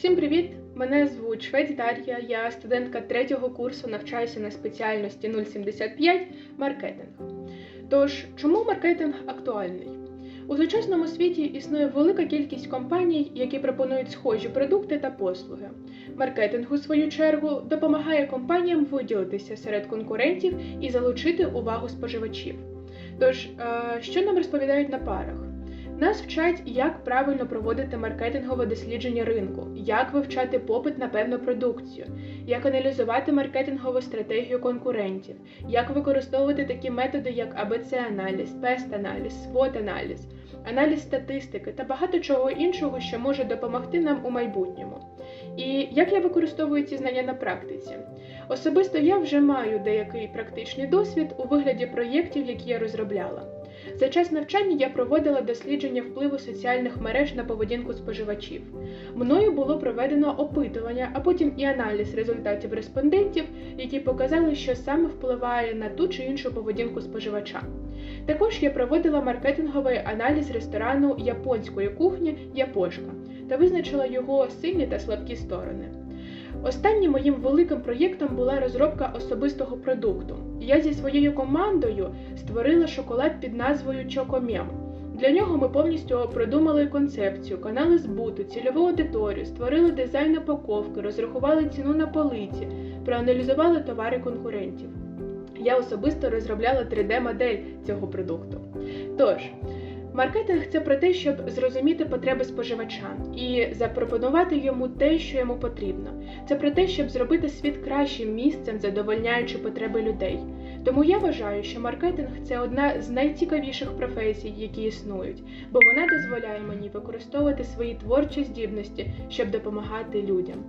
Всім привіт! Мене звуть Швець Дар'я, я студентка третього курсу, навчаюся на спеціальності 075 маркетинг. Тож, чому маркетинг актуальний? У сучасному світі існує велика кількість компаній, які пропонують схожі продукти та послуги. Маркетинг, у свою чергу, допомагає компаніям виділитися серед конкурентів і залучити увагу споживачів. Тож, е, що нам розповідають на парах? Нас вчать, як правильно проводити маркетингове дослідження ринку, як вивчати попит на певну продукцію, як аналізувати маркетингову стратегію конкурентів, як використовувати такі методи, як АБЦ-аналіз, ПЕСТ-аналіз, СВОТ-аналіз, аналіз статистики та багато чого іншого, що може допомогти нам у майбутньому. І як я використовую ці знання на практиці? Особисто я вже маю деякий практичний досвід у вигляді проєктів, які я розробляла. За час навчання я проводила дослідження впливу соціальних мереж на поведінку споживачів. Мною було проведено опитування, а потім і аналіз результатів респондентів, які показали, що саме впливає на ту чи іншу поведінку споживача. Також я проводила маркетинговий аналіз ресторану японської кухні Япошка та визначила його сильні та слабкі сторони. Останнім моїм великим проєктом була розробка особистого продукту. Я зі своєю командою створила шоколад під назвою Чокомєм. Для нього ми повністю продумали концепцію, канали збуту, цільову аудиторію, створили дизайн упаковки, розрахували ціну на полиці, проаналізували товари конкурентів. Я особисто розробляла 3D-модель цього продукту. Тож, маркетинг це про те, щоб зрозуміти потреби споживача і запропонувати йому те, що йому потрібно. Це про те, щоб зробити світ кращим місцем, задовольняючи потреби людей. Тому я вважаю, що маркетинг це одна з найцікавіших професій, які існують, бо вона дозволяє мені використовувати свої творчі здібності, щоб допомагати людям.